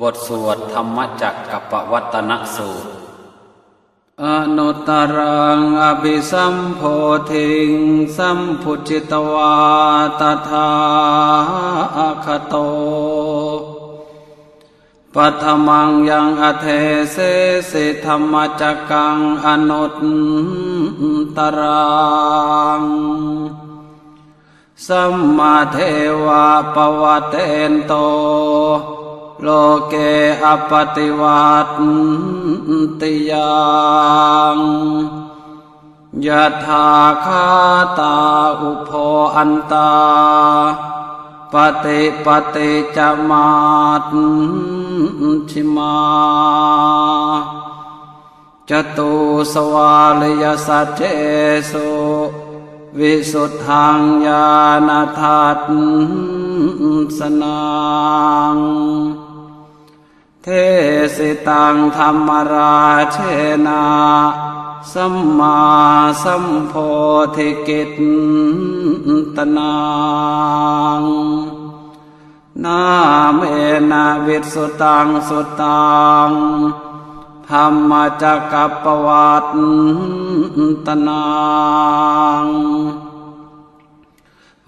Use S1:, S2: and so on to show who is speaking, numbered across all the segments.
S1: บทสวดธรรมจักกับปวัตนสูตร อนุตตรังอภิสัมโพธิงสัมพุจิตวาตถาคโตปัทมังยังอเทเสสิธรรมจักกังอนุตตรังสัมมาเทวะปวัตเตนโต โลเกอปติวัติยังยะถาคาตาอุโพอันตาปฏิปฏิจมาตชิมาจตุสวาลยสัจเจสุวิสุทธังญาณทัตสนัง เทสิตังธรรมราเชนาสัมมาสัมโพธิกิตตนังนาเมนะวิสุตังสุตังธรรมจักกปวัตตนัง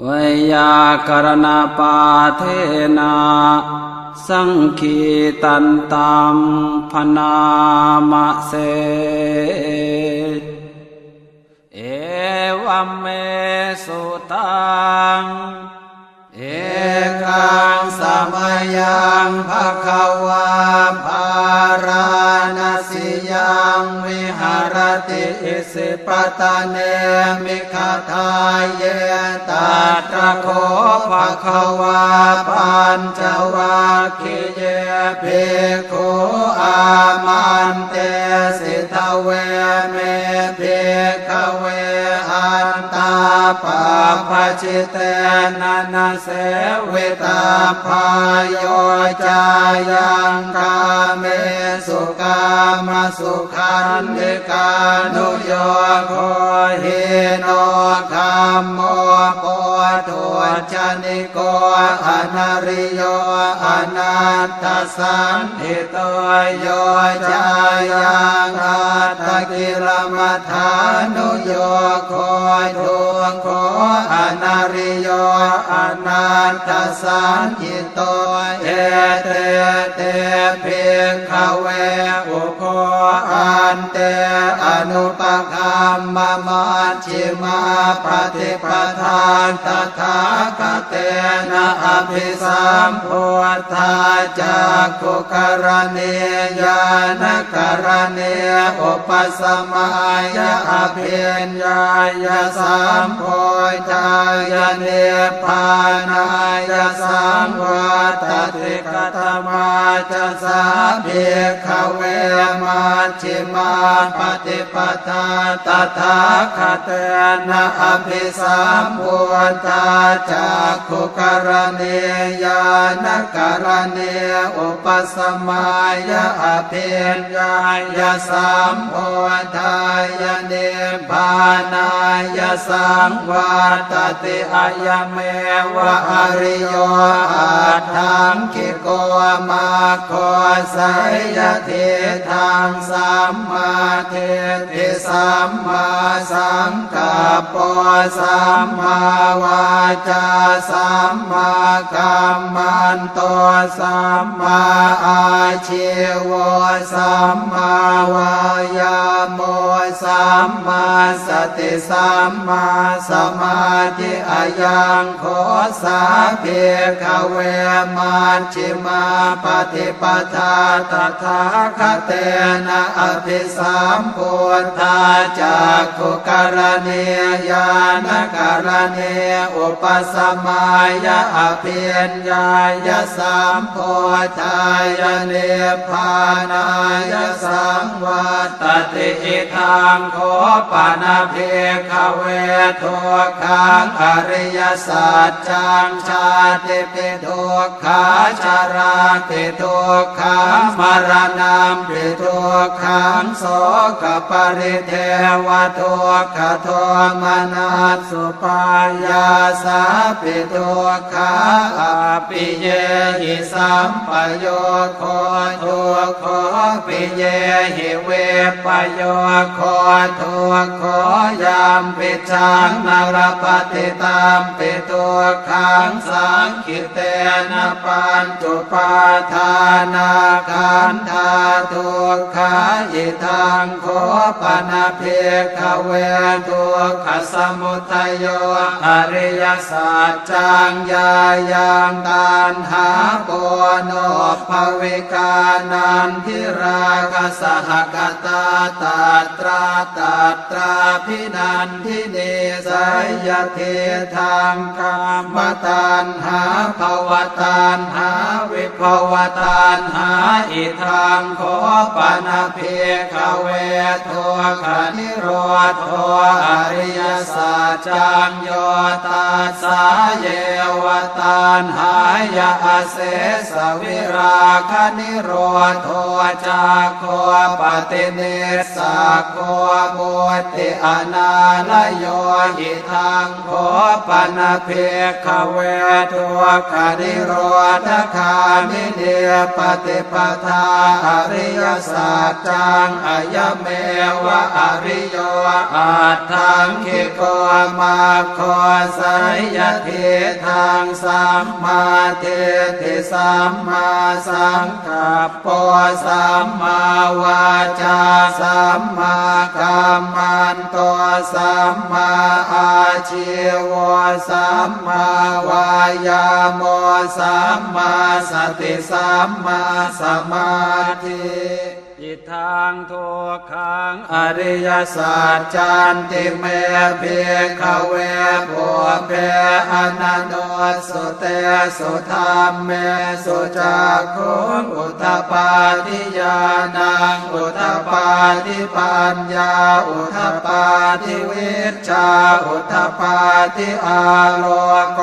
S1: วยากรณปาเทนา สังคีตันตามพนามะเส เอวัมเมสุตัง เอกังสมัยยังภะคะวาภาราณสิยังวิหารติอิสิปตะเนมิคาทายเยตัตระโคภะคะวาปัญจวัคคิเยภิกขุอามันเตสิทเวเมเตาปะปะชิเตนะนะเสวิตาพายโยจายังกาเมสุกามาสุขันธิกานุโยโคหิโนคัมโมโปทุชนิโกอนาริโยอนัตตสันติโตโยจายังอัตตกิลมัฐานุโยโคทุง โคอนาริโยอนันตสันติโตเอเตเตภิกขเวอุโคอันเตอนุปคัมมะมัชชิมาปฏิปทานตถาคเตนะอภิสัมพุทธาจักขุกรณียานกรณีอุปสมัยอภิญญายสัมโพธายเนพานายสัมวัตติกตมาจะสาภิกขเวมัชชิมาปฏิปทาตถาคเตนะอภิสัมพุทธาจักขุกรณียานกรณีอุปสมัยะอภิญญายสัมโพธายเนพานายสังวัตติอายเมวะอริโยอาทังกิโกมาโคสยเททางสัมมาเทติสัมมาสังกัปปสัมมาวาจาสัมมากัมมันโตสัมมาอาชีวสัมมาวายาโม สัมมาสติสัมมาสมาธิอายังโคสาเพขเวมันชิมาปฏิปทาตถาคเตนะอภิสัมพุทธาจักขุกรณียานกรณีอุปสมัยะอภิญญายะสัมโพธายะเนพานายะสังวัตติอิทัังโคปานาเพขเวทุกขังอริยสัจจังชาติปิทุกขาชาราติทุกขามรณะปิทุกขังโสกปริเทวทุกขโทมนัสสุปายาสาปิทุกขาอาปิเยหิสัมปโยโคทุกขปิเยหิเวปโยโคทุกขอยามปิจังนรปฏิตามปิทุกขังสังคิเตนะปัญจุปาทานาคันธาทุกขาอิทังโคปนาเพขเวทุกขสมุทัยโยอริยสัจจังยายังตานหาปโนภวิกานันทิราคสหกตาตาตราตาตราพินันทิเนสยเททางกามตานหาภวตานหาวิภวตานหาอิทังขอปนาเพขเวทัวขนิโรธโทอริยสัจจังโยตาสาเยวตานหายาเสสวิราคนิโรธโทจาโคปฏิเนสาโคบุติอนาลโยหิทังโคปนาเพขเวทัวขานิโรธคามิเนปฏิปทาอริยสัจจังอายเมวะอริโยอาทังคิโกมาโคสายยเททางสัมมาเทติสัมมาสังกัปปสัมมาวาจาสัมมากัมมันโตสัมมาอาชีวสัมมาวายาโมสัมมาสติสัมมาสมาธิ ทังทุกขังอริยศาสัจจันติเมเพีขเวผัวเพอนันโดสุเตสุธรรมเมสุจักขุงอุตปาทิยานังอุตปาทิปัญญาอุตปาทิวิชาอุตปาทิอาโลโก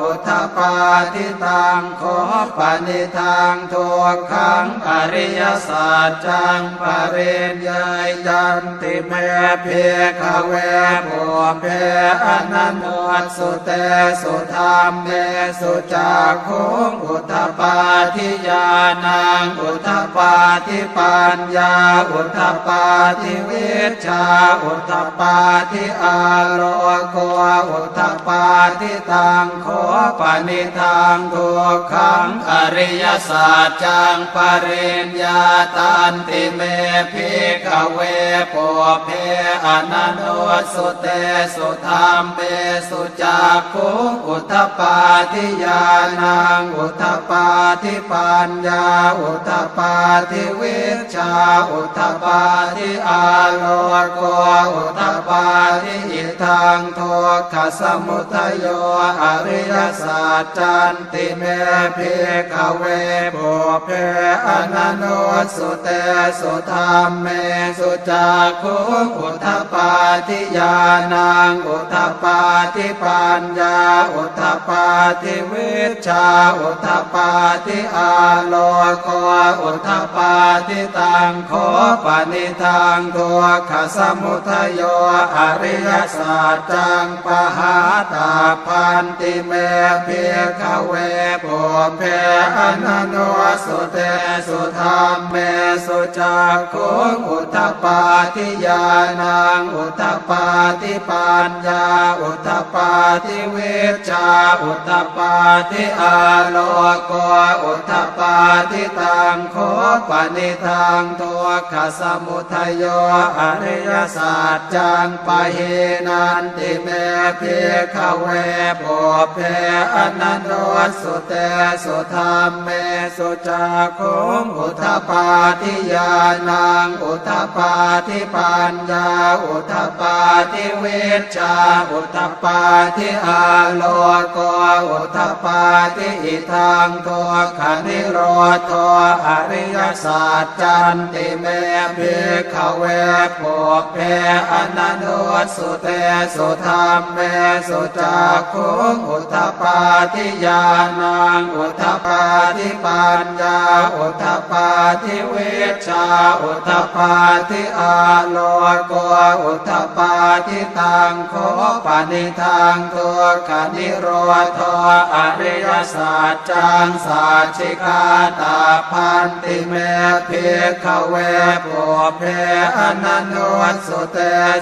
S1: อุตปาทิตังขอปณิทางทุกขังอริยศาสัจจังปเรนยายจันติเมเพขเวผัวเพอนันโนสุเตสุธรรมเมสุจักขุงอุตปาทิยานังอุตปาทิปัญญาอุตปาทิวิชาอุตปาทิอาโลโกอุตปาทิตังโคปนิทางทุกขังอริยสัจจังปเรนยาตันติเมพิกเวปเพอนันโนสุเตสุธรรมเมสุจักขุอุทปาทิยานังอุทปาทิปัญญาอุทปาทิวิชาอุทปาทิอาโลโกอุทปาทิอิทังโทุกขสมุทโยอริยสัจจันติเมพิกเวปุเพอนันโนสุเตสุธรรมเมสุจักขุอุทปาทิยานังอุทปาทิปัญญาอุทปาทิวิชาอุทปาทิอาโลโกอุทปาทิตังโคปนิทางตัวขสมุทโยอริยสัจจังปหาตาพันติเมเพียขเวปุเพอนันโนสุเตสุธรรมเมสุจกขุอุทปาทิยานังอุทปาทิปัญญาอุทปาทิเวชาอุทปาทิอาโลโกอุทปาทิตังโคปนิทางตัวขสมุทยโยอริยสัจจังปะเฮนันติเมเพขเวปเพอนันโนสุเตสุธรรมเมสุจักขุงอุทปาทิยานังอุทปาทิปัญญาอุทปาทิเวชชาอุทปาทิอาโลโกอุทปาทิอิทังโทขนิโรโทอริยสัจจันติเมภิกขเวปุเพอนันโนสุเตสุธรรมเมสุจักขุงอุทปาทิยานังอุทปาทิปัญญาอุทปาทิเวชาอุทปาทิอาโลโกอุทปาทิตังโคปนิทางตัวขนิโรธอริยสัจจังสัจฉิกาตาพันติเมภิกขเวปุเพอนันโนสุเต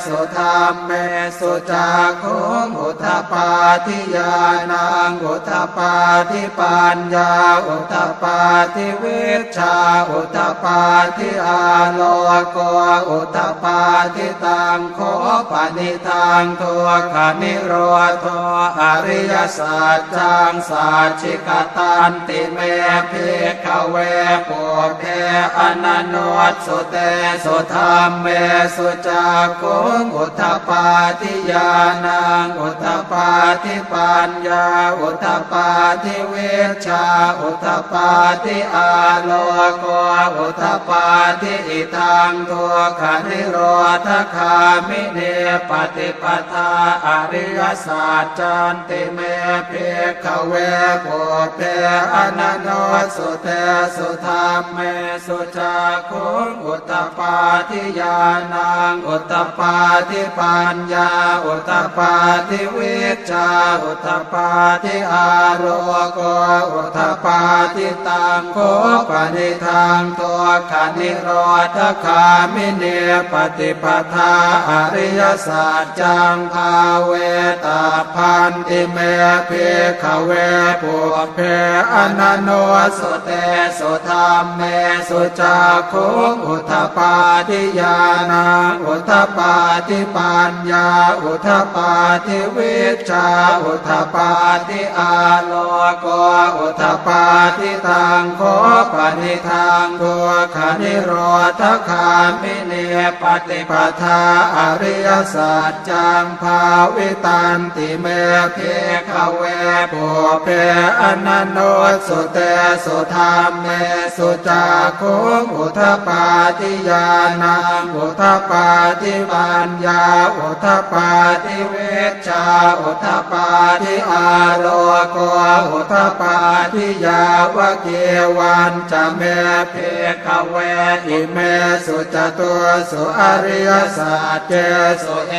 S1: สุธรรมเมสุจักขุงอุทปาทิยานังอุทปาทิปัญญาอุทปาทิวิชาอุทปาทิอาโลโกอุทธปาทิตังโคปานิทางทัวขานิโรธอริยสัจจังสัจฉิกตันติเมภิกเวปุเพอนันโสุเตสุธรรมเมสุจักขุงอุทปาทิยานังอุทปาทิปัญญาอุทปาทิเวชาอุทปาทิอาโลโกอุทปาทิอิทังตัวขันิโรธคามิเนปฏิปทาอริยสัจจันติเมภิกขเวปุเตอนันโนสุเตสุธรรมเมสุจักขุงอุตตปาทิยานังอุตตปาทิปัญญาอุตตปาทิวิชชาอุตตปาทิอารโกอุตตปาทิตังโคปนิทางตัวขันนิโรธคามิเนปฏิปทาอริยสัจจังภาเวตาพันติเมภิกขเวปุเพอนันโนสุเตสุธรรมเมสุจักขุงอุทปาทิยานาอุทปาทิปัญญาอุทปาทิวิชาอุทปาทิอาโลโกอุทปาทิตังโคปนิทางตัวขานิโรธคามิเนปฏิปทาอริยสัจจังภาวิตันติเมเพขเวปุเพอนันโนสุเตสุธรรมเมสุจักขุงอุทปาทิยานังอุทปาทิปัญญาอุทปาทิเวชาอุทปาทิอาโลโกอุทปาทิยาวะเกวันจะเมเพขเวอิเมสุจตุสุอริยสัจเจสุเอ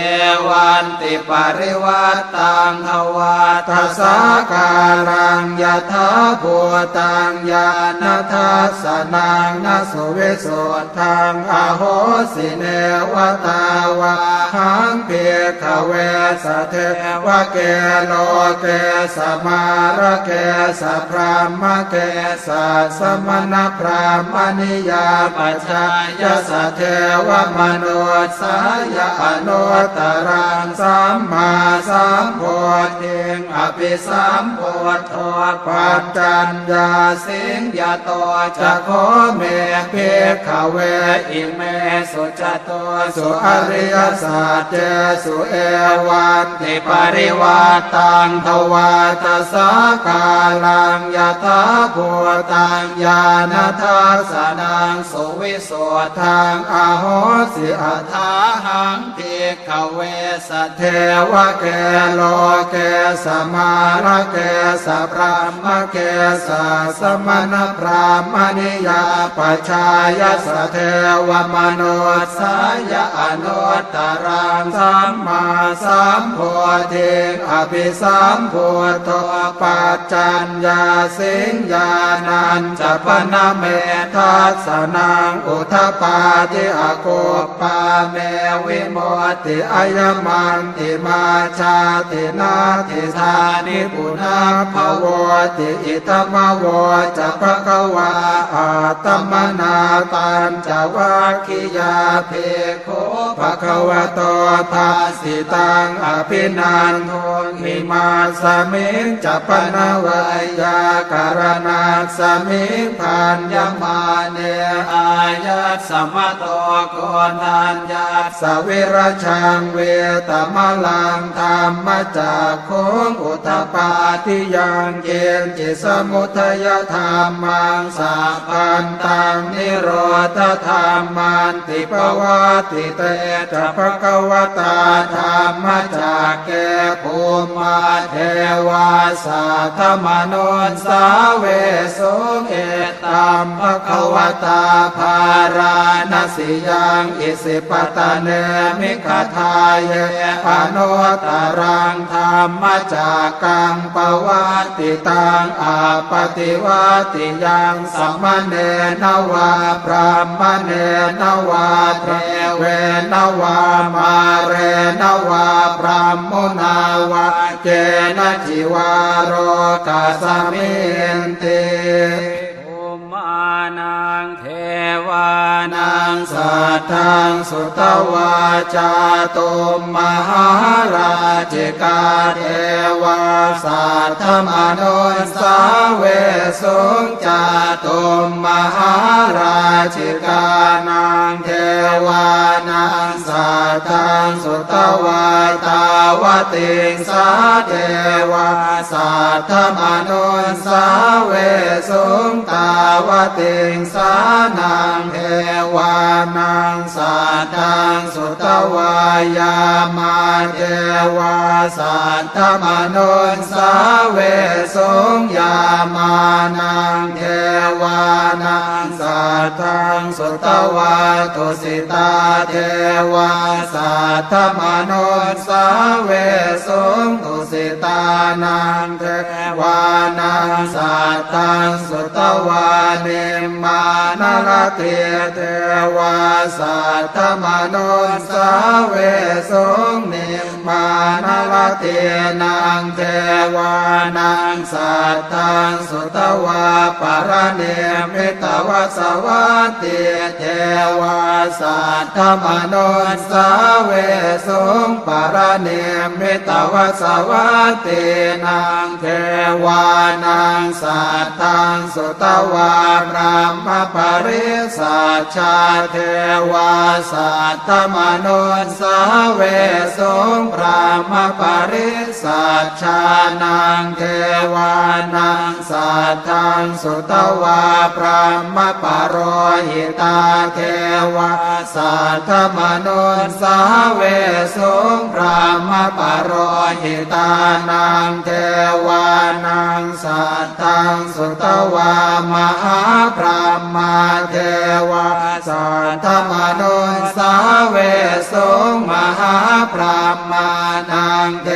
S1: วันติปริวัตตังทวาทัสสาการังยถาภูตังญาณทัสสนังนสุวิสุทธังอโหสิเนวตาวาหังเปียขเวสเทวะเกโลเกสมาระเกสพรามเกสสมณพรามณิยาปัจจายสเทวมโนสายอนุตรังสัมมาสัมโพธิงอภิสัมโพธปัจจัญญาสิงยโตจะโคเมเพขเวอิเมสุจโตสุอริยสัจเจสุเอวันติปริวัตังทวาตสากาลังยถาภูตังญาณทัสสนังสุวิโสทธังอาโหสิอัฏฐาหังเพิกเวสเทวะเกโลเกสมาระเกสพรามเกสสมณพรามณิยาปชายสเทวมโนสายอนุตตรังสัมมาสัมโพธิอภิสัมโพธปัจจัญญาสิงญานันจะปนเมทัสสนังอุทปาทิอโกปาเมวิโมติอายมันติมาชาตินาติธานิปุนาภวติอิตมวจะภะคะวาอาตมนาตันจวาคิยาเพโคภะควะโตภาสิตังอภินันโทนิมาสมิงจะปนวายาการนาสมิงพันยมาเนอายัสสมะโตโกนัญญาสวิรชังเวตมลังธรรมจากโคงอุทปาทิยังเกณจิสมุทยธรรมังสาพันตังนิโรธธรรมันติปวัติเตจะภะควตาธรรมจากแกภูมาเทวาสาธมโนนสาเวสุเอตัมภะควตาภาราณสิยังอิสิปตะเนมิขทายเยอโนตรังธรรมจากกังปวัติตังอาปฏิวัติยังสัมมเนนวาพรหมเนนวาเทเวนวามาเรนวาพรหมุนาวาเจนะจิวารโรกัสมินติ
S2: ภูมานังเทวานั
S1: นางสัทธังสุตวาจาตุมมหาราชิกาเทวาสัทธมนุนสาเวสุงจาตุมมหาราชิกานางเทวานางสัทธังสุตวาตาวติงสาเทวาสัทธมนุนสาเวสุงตาวติงสานางเทวานางสัทธังสุตวายามาเทวาสัทธมนุนสาเวสุงยามานางเทวานางสัทธังสุตวาตุสิตาเทวาสัทธมนุนสาเวสุงตุสิตานางเทวานางสัทธังสุตวาเนมานรเทเทวาสัทธมนุนสาเวสุงนิมมานรเทนางเทวานางสัทธังสุตวาปรเนมิตวสวัติเทวาสัทธมนุนสาเวสุงปรเนมิตวสวัตินางเทวานางสัทธังสุตวาพรหมปริสัชชาเทวาสัทธมนุนสาเวสุงพรหมปริสัชชานางเทวานางสัทธังสุตวาพรหมปโรหิตาเทวาสัทธมนุนสาเวสุงพรหมปโรหิตานางเทวานางสัทธังสุตวามหาพรหมาเทววาสัทธมนุนสาเวสุงมหาพรหมานางเท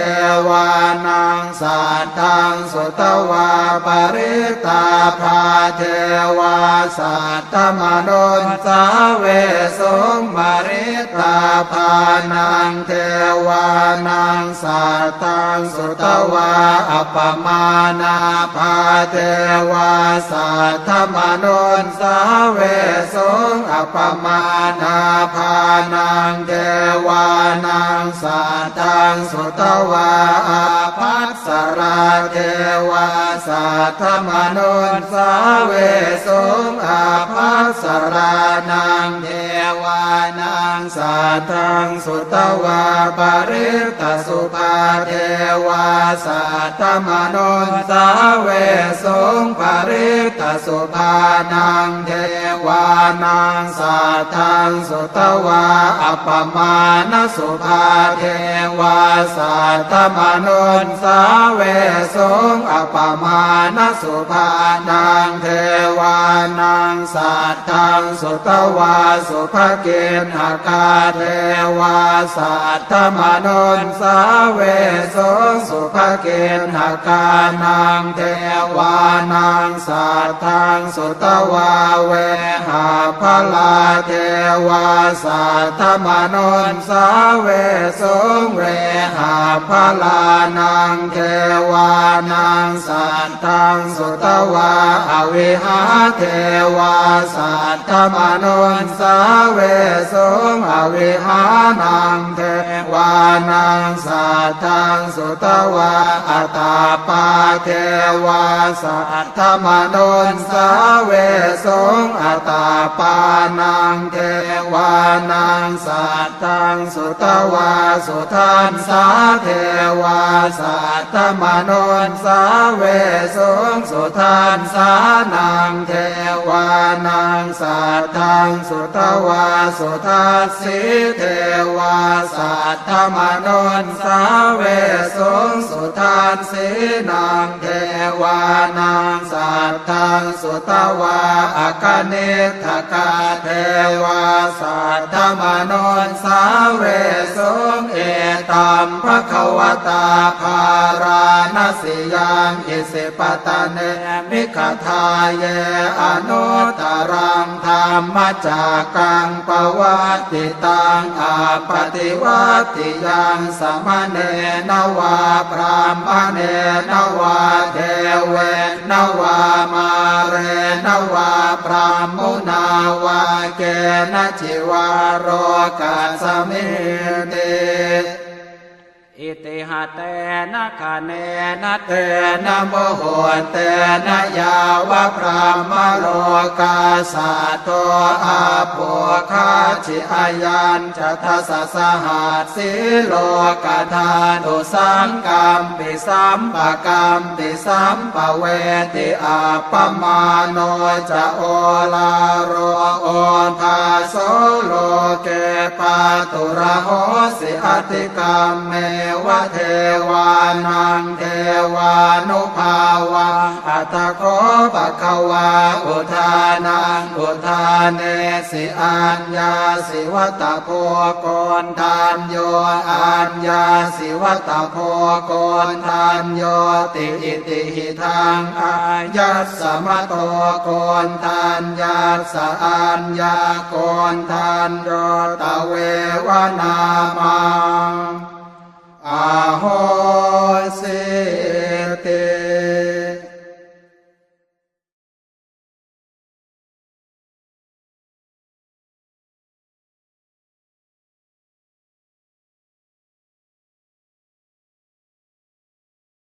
S1: วานางสัทธังสุตวาปริตาภาเทวาสัทธมนุนสาเวสุงมริตาภานางเทวานางสัทธังสุตวาอัปมานาภาเทวาสัทธมนุนสาเวสงอัปมานาภานางเทวานางสัทธังสุตวาอาภัสสราเทวาสัทธมนุนสาเวสุงอาภัสสรานางเทวานางสัทธังสุตวาปริตสุภาเทวาสัทธมนุนสาเวสุงปริต สุภานางเทวานางสัทธังสุตวาอัปปมาณสุภาเทวาสัทธมนุนสาเวสงอัปปมาณสุภานางเทวานางสัทธังสุตวาสุภเกณหกาเทวาสัทธมนุนสาเวสงสุภเกณหกานางเทวานางสัทธังสุตวาเวหาพลาเทวาสัทธมนนสาเวสงเวหาพลานางเทวานางสัทังสุตวาอวิหาเทวาสัทธมนนสาเวสงอวิหานางเทวานางสัทังสุตวาอัตตาปาเทวาสัทธมนนสาเวสงอัตาปานังเทวานังสัตตังสุตวาสุทันสาเทวาสัตตมนนสาเวสงสุทันสานังเทวานังสัตตังสุตวาสุทัสสิเทวาสัตตมนนสาเวสง ทันสีนังเทวานังสัตตังสุตวาอากเนทกาเทวาสัตตมโนนสาวเวสุงเอตัมภะควตาภาราณสิยังอิสิปตะเนมิขทาเยอนุตรังธรรมจากกังปวัตติตังอาปฏิวัติยังสมเนนวาพรามเนนวาเทเวนวามาเรนวาพรามมุนาวาเกนจิวาโรกัสมิเต
S3: อิติหะเตนะคะเนนะเต
S1: นะโมโหเตนะยาวะพรามโลกาสาโตอาโภคาชิอายันจะทัสสะหัสสิโลกาธานุสังกัมปิสัมปะกัมปิสัมปะเวติอาปมาโนจะโอลาโรโอทาโสโลเกปาตุระโหสิอติกรรมเมวะเทวานังเทวานุภาวังอัตโคปะคะวาอุทานังอุทานเนสิอัญญาสิวัตโพโกนทานโยอัญญาสิวัตโพโกนทานโยติอิติหิทางอายัสสมะโตโกนทานยาสะอัญญาโกนทานโยตะเววนามัง อาโหสิ